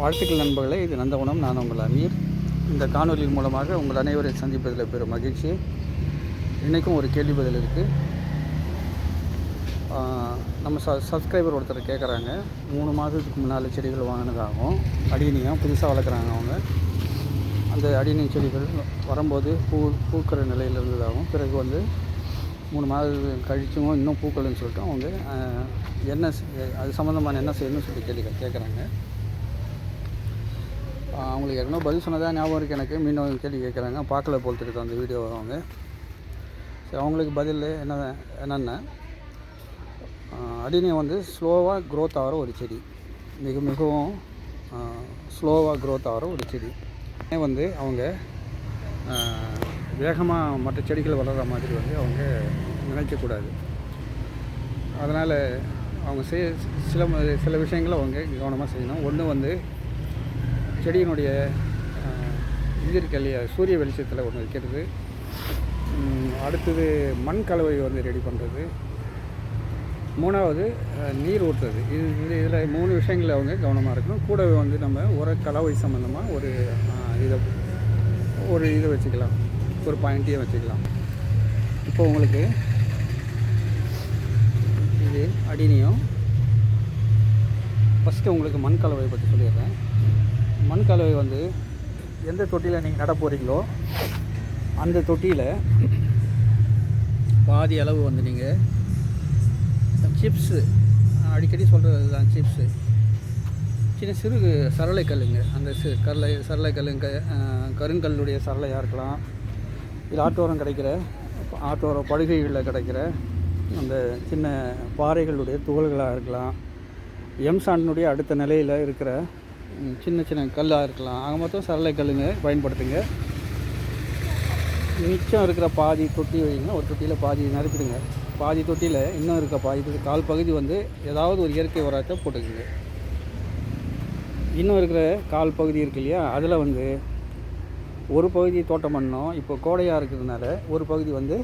வாழ்த்துக்கள் நண்பர்களே இது நந்தவனம். நான் உங்கள் அமீர். இந்த காணொலியின் மூலமாக உங்கள் அனைவரை சந்திப்பதில் பெரும் மகிழ்ச்சி. இன்றைக்கும் ஒரு கேள்வி பதில் இருக்குது நம்ம ச சப்ஸ்கிரைபர் ஒருத்தர் கேட்குறாங்க மூணு மாதத்துக்கு முன்னால் செடிகள் வாங்கினதாகும் அடினியம் புதுசாக வளர்க்குறாங்க அவங்க. அந்த அடினியம் செடிகள் வரும்போது பூ பூக்கிற நிலையில் இருந்ததாகவும் பிறகு வந்து மூணு மாதம் கழிச்சும் இன்னும் பூக்கள்னு சொல்லிட்டு அவங்க என்ன அது சம்மந்தமான என்ன செய்யணும்னு சொல்லி கேள்வி கேட்குறாங்க அவங்களுக்கு ஏற்கனவே பதில் சொன்னதா ஞாபகம் இருக்குது எனக்கு. மீண்டும் கேள்வி கேட்குறாங்க. பார்க்கல போல் தெரியுது அந்த வீடியோ அவங்க. சரி அவங்களுக்கு பதில் என்ன என்னென்ன? அடினியம் வந்து ஸ்லோவாக க்ரோத் ஆகிற ஒரு செடி. மிக மிகவும் ஸ்லோவாக க்ரோத் ஆகிற ஒரு செடி. ஏன் வந்து அவங்க வேகமாக மற்ற செடிகள் வளர்கிற மாதிரி வந்து அவங்க நினைக்கக்கூடாது. அதனால் அவங்க செய்ய சில சில விஷயங்களை அவங்க கவனமாக செய்யணும். ஒன்று வந்து செடியினுடைய ஆஹ், இது சூரிய வெளிச்சத்தில் ஒன்று வைக்கிறது. அடுத்தது மண் கலவை வந்து ரெடி பண்ணுறது மூணாவது நீர் ஊற்றுறது இது இது இதில் மூணு விஷயங்களில் அவங்க கவனமாக இருக்கணும். கூடவே வந்து நம்ம உர கலவை சம்மந்தமாக ஒரு இதை ஒரு இதை வச்சுக்கலாம். ஒரு பாயிண்ட்டையும் வச்சுக்கலாம். இப்போ உங்களுக்கு இது அடினியம். ஃபஸ்ட்டு உங்களுக்கு மண் கலவையை பற்றி சொல்லிடுறேன். மண் கலவை வந்து எந்த தொட்டியில் நீங்கள் நட போகிறீங்களோ அந்த தொட்டியில் பாதி அளவு வந்து நீங்கள் சிப்ஸு. அடிக்கடி சொல்கிறது தான் சிப்ஸு. சின்ன சிறு சரளை கல்லுங்க. அந்த சி கல்லை சரளை கல்லுங்க கருங்கல்லுடைய சரளையாக இருக்கலாம். இது ஆட்டோரம் கிடைக்கிற ஆட்டோரம் படுகைகளில் கிடைக்கிற அந்த சின்ன பாறைகளுடைய துகள்களாக இருக்கலாம். எம்சாண்டினுடைய அடுத்த நிலையில் இருக்கிற சின்ன சின்ன கல்லாக இருக்கலாம். ஆக மொத்தம் சரளை கல்லுங்க பயன்படுத்துங்க. மிச்சம் இருக்கிற பாதி தொட்டி வைங்க. ஒரு தொட்டியில் பாதி நிரப்பிடுங்க பாதி தொட்டியில் இன்னும் இருக்க பாதி தொட்டி கால் பகுதி வந்து ஏதாவது ஒரு இயற்கை உரத்தை போட்டுக்குங்க. இன்னும் இருக்கிற கால் பகுதி இருக்கு இல்லையா அதில் வந்து ஒரு பகுதி தோட்டம் பண்ணோம். இப்போ கோடையாக இருக்கிறதுனால ஒரு பகுதி வந்து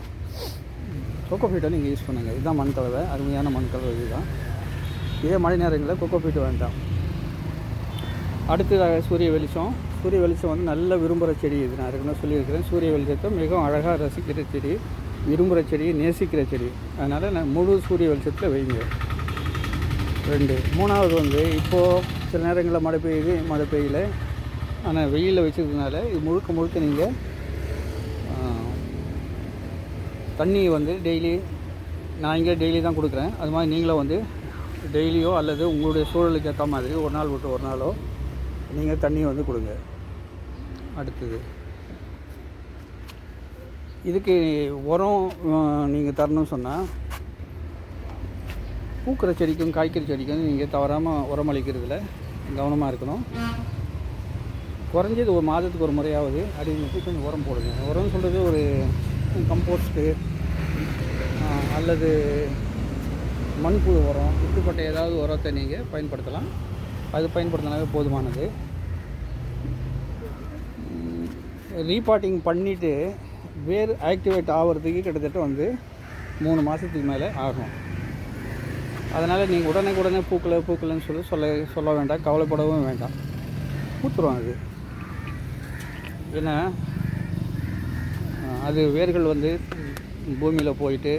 கொக்கோ ஃபீட்டை நீங்கள் யூஸ் பண்ணுங்கள் இதுதான் மண் கலவை அருமையான மண் கலவை இதுதான். இதே மழை நேரங்களில் கொக்கோ ஃபீட் வேண்டாம். அடுத்ததாக சூரிய வெளிச்சம். சூரிய வெளிச்சம் வந்து நல்ல விரும்புகிற செடி இது. நான் ஏற்கனவே சொல்லியிருக்கிறேன். சூரிய வெளிச்சத்தை மிகவும் அழகாக ரசிக்கிற செடி விரும்புகிற செடி நேசிக்கிற செடி. அதனால் நான் முழு சூரிய வெளிச்சத்தில் வைங்க. ரெண்டு. மூணாவது வந்து இப்போது சில நேரங்களில் மழை பெய்யுது மழை பெய்யல. ஆனால் வெயிலில் வச்சதுனால இது முழுக்க முழுக்க நீங்கள் தண்ணி வந்து டெய்லி நான் இங்கே டெய்லி தான் கொடுக்குறேன். அது மாதிரி நீங்களும் வந்து டெய்லியோ அல்லது உங்களுடைய சூழலுக்கு ஏற்ற மாதிரி ஒரு நாள் விட்டு ஒரு நாளோ நீங்கள் தண்ணியை வந்து கொடுங்க. அடுத்தது. இதுக்கு உரம் நீங்கள் தரணும்னு சொன்னால் பூக்கிற செடிக்கும் காய்கறி செடிக்கும் நீங்கள் தவறாமல் உரம் அளிக்கிறதுல கவனமாக இருக்கணும். குறைஞ்சது ஒரு மாதத்துக்கு ஒரு முறையாவது அடிங்களுக்கு கொஞ்சம் உரம் போடுங்க. உரம்னு சொல்கிறது ஒரு கம்போஸ்ட்டு அல்லது மண்புழு உரம் இப்படிப்பட்ட ஏதாவது உரத்தை நீங்கள் பயன்படுத்தலாம். அது பயன்படுத்தினாவே போதுமானது. ரீபாட்டிங் பண்ணிவிட்டு வேர் ஆக்டிவேட் ஆகிறதுக்கு கிட்டத்தட்ட வந்து மூணு மாதத்துக்கு மேலே ஆகும். அதனால் நீங்கள் உடனே உடனே பூக்கலை பூக்கலைன்னு சொல்லி சொல்ல சொல்ல வேண்டாம் கவலைப்படவும் வேண்டாம். பூத்துரும் அது. ஏன்னா அது வேர்கள் வந்து பூமியில் போயிட்டு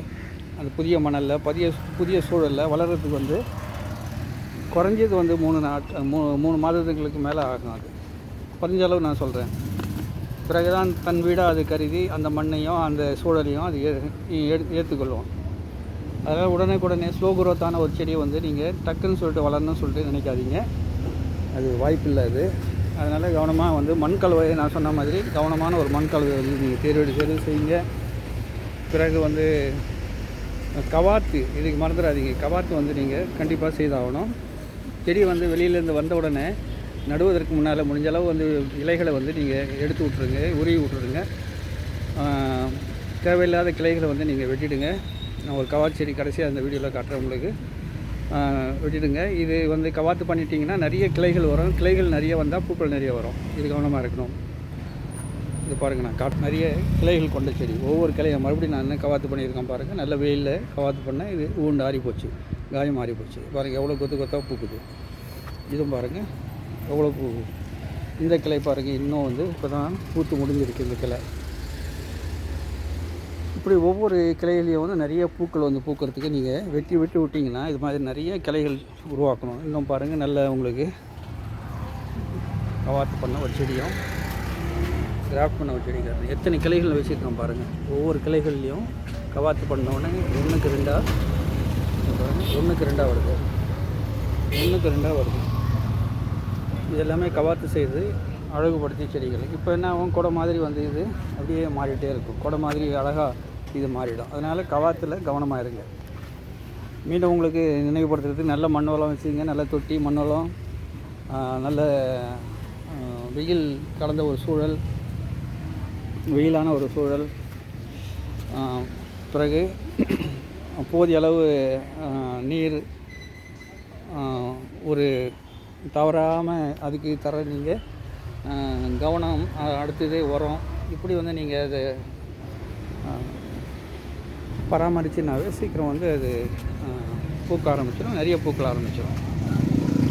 அந்த புதிய மணலில் புதிய புதிய சூழலில் வளர்கிறதுக்கு வந்து குறைஞ்சது வந்து மூணு நாட் மூ மூணு மாதத்துங்களுக்கு மேலே ஆகும் அது. குறைஞ்ச அளவு நான் சொல்கிறேன் பிறகுதான் தன் வீடாக அது கருதி அந்த மண்ணையும் அந்த சூழலையும் அது ஏ- ஏற்றுக்கொள்ளும் அதனால் உடனே ஸ்லோ குரோத்தான ஒரு செடியை வந்து நீங்கள் டக்குன்னு சொல்லிட்டு வளரணும்னு சொல்லிட்டு நினைக்காதீங்க. அது வாய்ப்பில்லை அது. அதனால் கவனமாக வந்து மண் கலவையை நான் சொன்ன மாதிரி கவனமான ஒரு மண் கலவை வந்து நீங்கள் தேர்வெடு தேர்வு செய்யுங்க. பிறகு வந்து கவாத்து இதுக்கு மறந்துடாதீங்க. கவாத்து வந்து நீங்கள் கண்டிப்பாக செய்தாகணும். செடி வந்து வெளியிலேருந்து வந்த உடனே நடுவதற்கு முன்னால் முடிஞ்ச அளவு வந்து இலைகளை வந்து நீங்கள் எடுத்து விட்ருங்க உருவி விட்ருங்க தேவையில்லாத கிளைகளை வந்து நீங்கள் வெட்டிடுங்க. நான் ஒரு கவாத்து செடி கடைசியாக அந்த வீடியோவில் காட்டுறேன் உங்களுக்கு. வெட்டிடுங்க. இது வந்து கவாத்து பண்ணிட்டீங்கன்னா நிறைய கிளைகள் வரும். கிளைகள் நிறைய வந்தால் பூக்கள் நிறைய வரும். இது கவனமாக இருக்கணும். இது பாருங்கள் நான் காட்டு நிறைய கிளைகள் கொண்ட செடி. ஒவ்வொரு கிளையை மறுபடியும் நான் என்ன கவாத்து பண்ணியிருக்கேன் பாருங்கள் நல்ல வெயிலில் கவாத்து பண்ணேன் இது ஊண்டு ஆறி போச்சு காயம் மாறி போச்சு. பாருங்கள் எவ்வளோ கொத்து கொத்தாக பூக்குது இதுவும் பாருங்கள் எவ்வளோ பூ. இந்த கிளை பாருங்கள் இன்னும் வந்து இப்போ தான் பூத்து முடிஞ்சிருக்கு இந்த கிளை. இப்படி ஒவ்வொரு கிளையிலையும் வந்து நிறைய பூக்கள் வந்து பூக்கிறதுக்கு நீங்கள் வெட்டி வெட்டி விட்டிங்கன்னா இது மாதிரி நிறைய கிளைகள் உருவாக்கணும். இன்னும் பாருங்கள் நல்ல உங்களுக்கு கவாத்து பண்ண ஒரு செடியும் கிராஃப்ட் பண்ண ஒரு செடி எத்தனை கிளைகள் வச்சுருக்கோம் பாருங்கள் ஒவ்வொரு கிளைகள்லேயும் கவாத்து பண்ண உடனே ஒன்றுக்கு ரெண்டாக ஒன்றுக்கு ரெண்டாக வருது. ஒன்றுக்கு ரெண்டாக வருது. இது எல்லாமே கவாத்து செய்து அழகுபடுத்தி செடிகள். இப்போ என்ன ஆகும்? குடை மாதிரி வந்து இது அப்படியே மாறிட்டே இருக்கும். குடை மாதிரி அழகாக இது மாறிடும். அதனால் கவாத்தில் கவனமாக இருங்க. மீண்டும் உங்களுக்கு நினைவுபடுத்துறதுக்கு நல்ல மண் வளம் வச்சுங்க நல்ல தொட்டி மண் வளம் நல்ல வெயில் கலந்த ஒரு சூழல் வெயிலான ஒரு சூழல். பிறகு போதிய அளவு நீர் ஒரு தவறாமல் அதுக்கு தர நீங்கள் கவனம் அடுத்தது உரம். இப்படி வந்து நீங்கள் அது பராமரிச்சுனாவே சீக்கிரம் வந்து அது பூக்க ஆரம்பிச்சிடும் நிறைய பூக்கள் ஆரம்பிச்சிடும்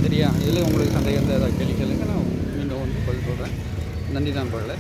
சரியா? இதில் உங்களுக்கு சந்தேகம் ஏதாவது கேள்வி கேளுங்க நான் மீண்டும் வந்து பதில் சொல்கிறேன் நன்றி தான் நண்பர்களே